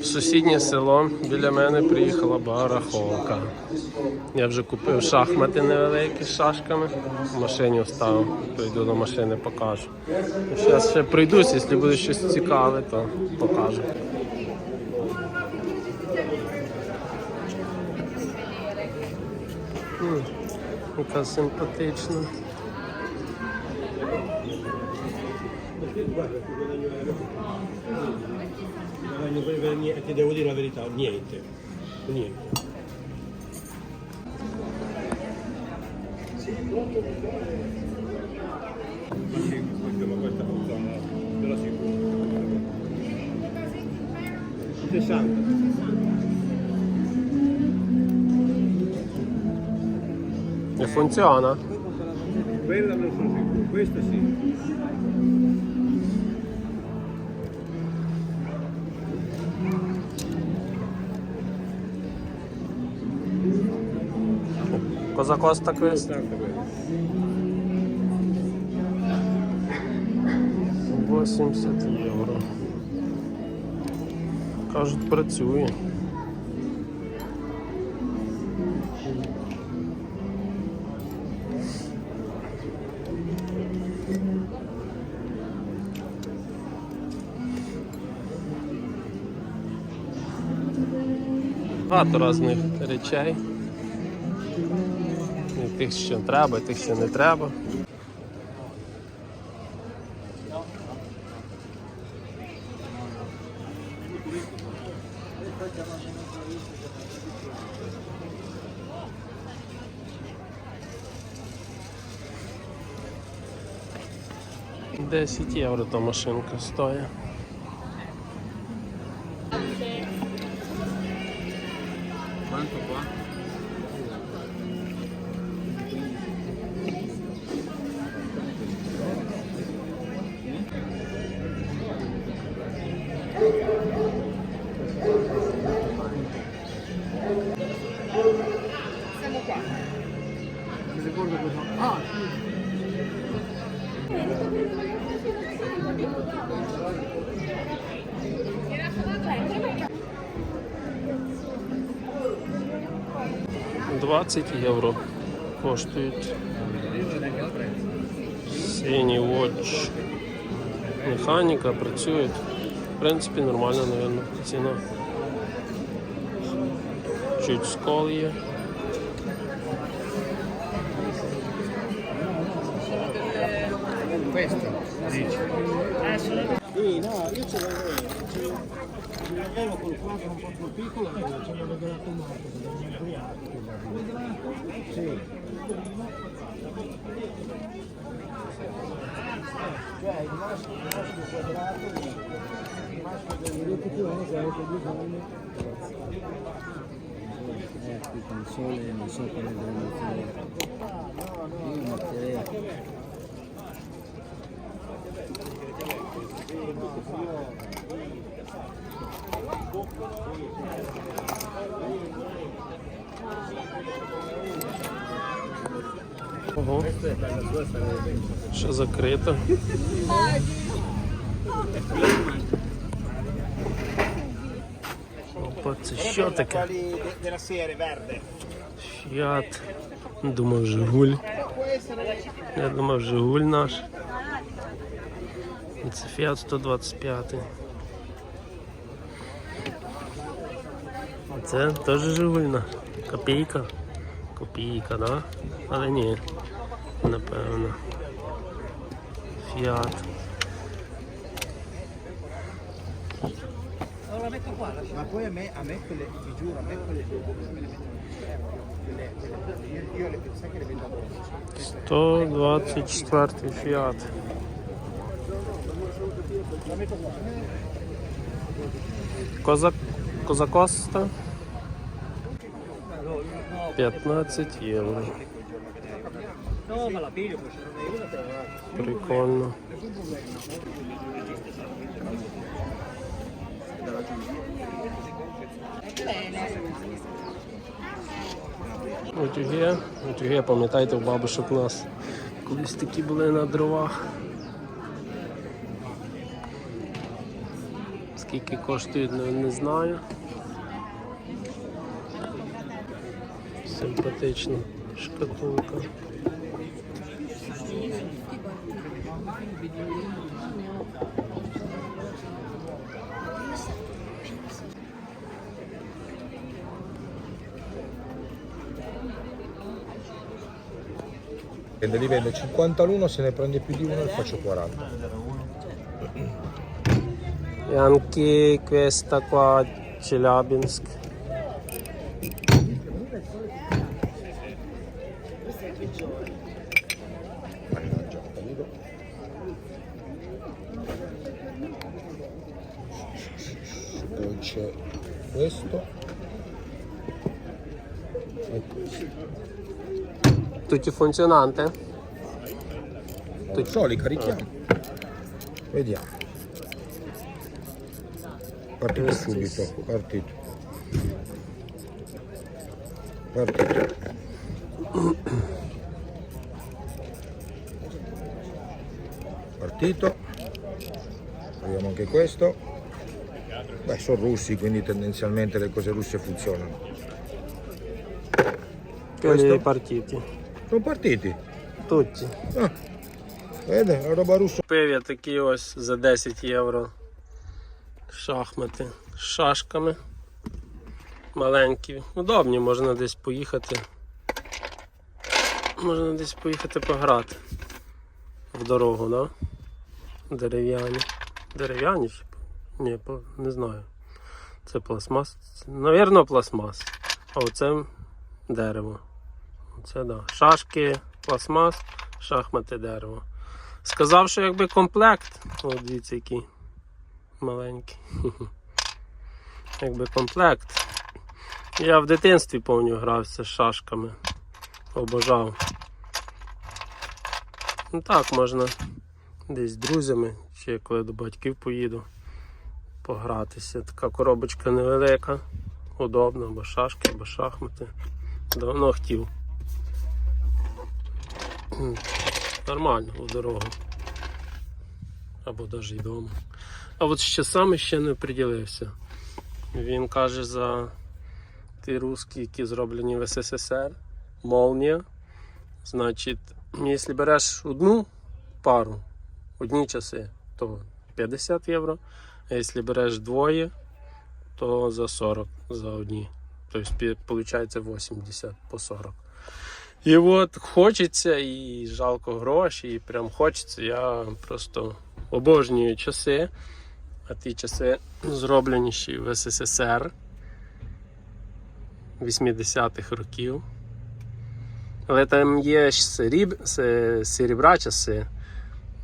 В сусіднє село біля мене приїхала барахолка. Я вже купив шахмати невеликі з шашками. В машині вставив. Прийду до машини, покажу. Зараз ще прийдусь, якщо буде щось цікаве, то покажу. Яка симпатична. Guadagno per- per niente, ti devo dire la verità, niente. Niente. Ma questa puttana, te lo assicuro. 60. Не funziona? Quella non sono sicuro, questa sì. 80 quella. 80 євро. Кажуть, працює. Багато різних речей. Тих, що треба, тих, що не треба. Десять євро та машинка стоїть. 20 євро коштують. Синій watch. Механіка працює. В принципі, нормальна, мабуть, ціна. Чуть скол є. questo dici. Sì, il cagnello col quadro un po' più piccolo ci hanno regalato un altro che era imbriaco sì cioè il maschio, il maschio quadrato il maschio del più eh, qui con il sole non so come devono fare io metterei Ого. Ще закрито. Опа, це що таке? Фіат. Думав, Жигуль. Я думав, Жигуль наш. Це Фіат 125. Це теж Жигульна. Копійка. Копійка, да? Але ні. Напевно. A 12. 124 фіат. Козак Козакоста 15 євро. Прикольно. Утюги, утюги, пам'ятаєте, у бабушок у нас колись такі були на дровах. Скільки коштують, не, не знаю. Симпатична шкатулка. Prende livello 50 l'uno, se ne prende più di uno ne faccio 40. E anche questa qua Questo è il peggiore. Mannaggia. Poi c'è questo. ecco. questo. Tutto funzionante? Tutto li carichiamo. Ah. Vediamo. Partito subito, partito. Partito. Partito. Vediamo anche questo. Beh, sono russi, quindi tendenzialmente le cose russe funzionano. Quelli partiti. Sono partiti. Tutti. Ah, vede, la roba russa. Купив я такі ось за 10 євро шахмати з шашками. Маленькі. Удобні, можна десь поїхати. Можна десь поїхати пограти. В дорогу, да? Дерев'яні. Дерев'яні? Ні, не знаю. Це пластмас. Навірно, пластмас. А оце дерево. Це да. Шашки, пластмас, шахмати, дерево. Сказав, що якби комплект. От дивіться, який маленький. Якби комплект. Я в дитинстві повністю грався з шашками. Обожав. Ну так, можна десь з друзями, чи коли до батьків поїду, погратися. Така коробочка невелика, удобна, або шашки, або шахмати. Давно хотів. Нормально у дорогу. Або навіть й вдома. А от ще саме ще не приділився. Він каже за ті русські, які зроблені в СССР, молнія. Значить, якщо береш одну пару, одні часи, то 50 євро. А якщо береш двоє, то за 40 за одні. Тобто, виходить 80 по 40. І от хочеться і жалко гроші, і прям хочеться. Я просто обожнюю часи. А ті часи зроблені ще в СССР 80-х років. Але там є се- серебра часи,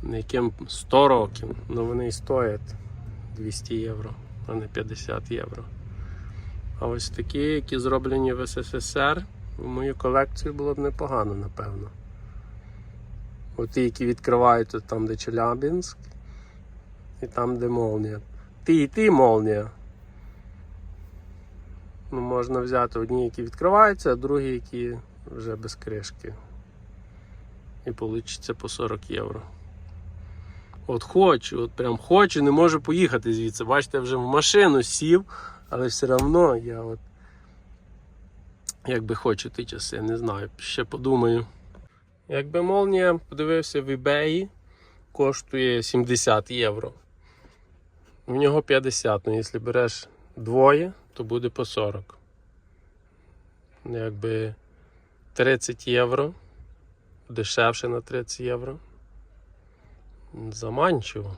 яким 100 років, але вони і стоять 200 євро, а не 50 євро. А ось такі, які зроблені в СССР, в мою колекцію було б непогано, напевно. От ті, які відкривають там, де Челябінськ, і там, де молнія. Ти і ти молнія. Ну, можна взяти одні, які відкриваються, а другі, які вже без кришки. І вийде по 40 євро. От хочу, от прям хочу, не можу поїхати звідси. Бачите, я вже в машину сів, але все одно я от якби хочу ті часи, не знаю, ще подумаю. Якби молнія подивився в eBay, коштує 70 євро. В нього 50, ну якщо береш двоє, то буде по 40. Якби 30 євро. Дешевше на 30 євро. Заманчиво.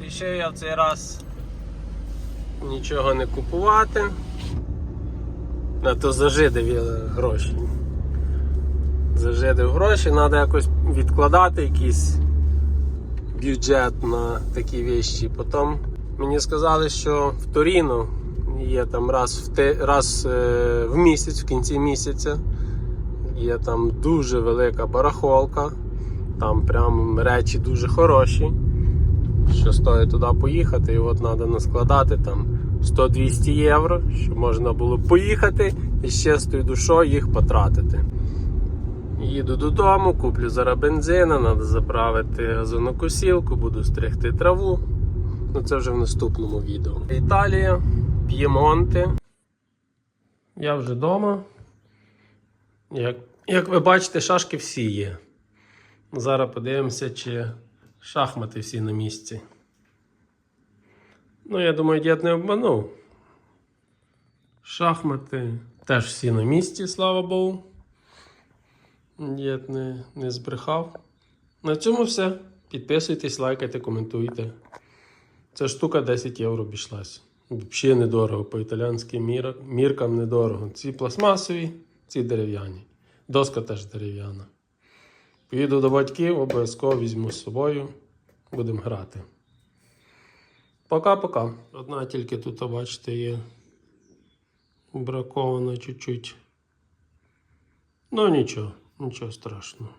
Рішив я в цей раз нічого не купувати. На то зажидив я гроші. Зажидив гроші, треба якось відкладати якийсь бюджет на такі вещі. Потім мені сказали, що в Торіно є там раз в, те, раз е, в місяць, в кінці місяця. Є там дуже велика барахолка. Там прям речі дуже хороші. Що стоїть туди поїхати, і от треба наскладати там 100-200 євро, щоб можна було поїхати і з чистою душою їх потратити. Їду додому, куплю зараз бензина, треба заправити газонокосілку, буду стригти траву. Ну це вже в наступному відео. Італія, П'ємонте. Я вже вдома. Як, як ви бачите, шашки всі є. Зараз подивимося, чи шахмати всі на місці. Ну, я думаю, дід не обманув. Шахмати теж всі на місці, слава Богу. Дід не, не збрехав. На цьому все. Підписуйтесь, лайкайте, коментуйте. Ця штука 10 євро обійшлась. Взагалі недорого. По італіянським мір... міркам недорого. Ці пластмасові, ці дерев'яні. Доска теж дерев'яна. Поїду до батьків, обов'язково візьму з собою. Будемо грати. Пока-пока. Одна тільки тут, бачите, є. Бракована чуть-чуть. Ну нічого, нічого страшного.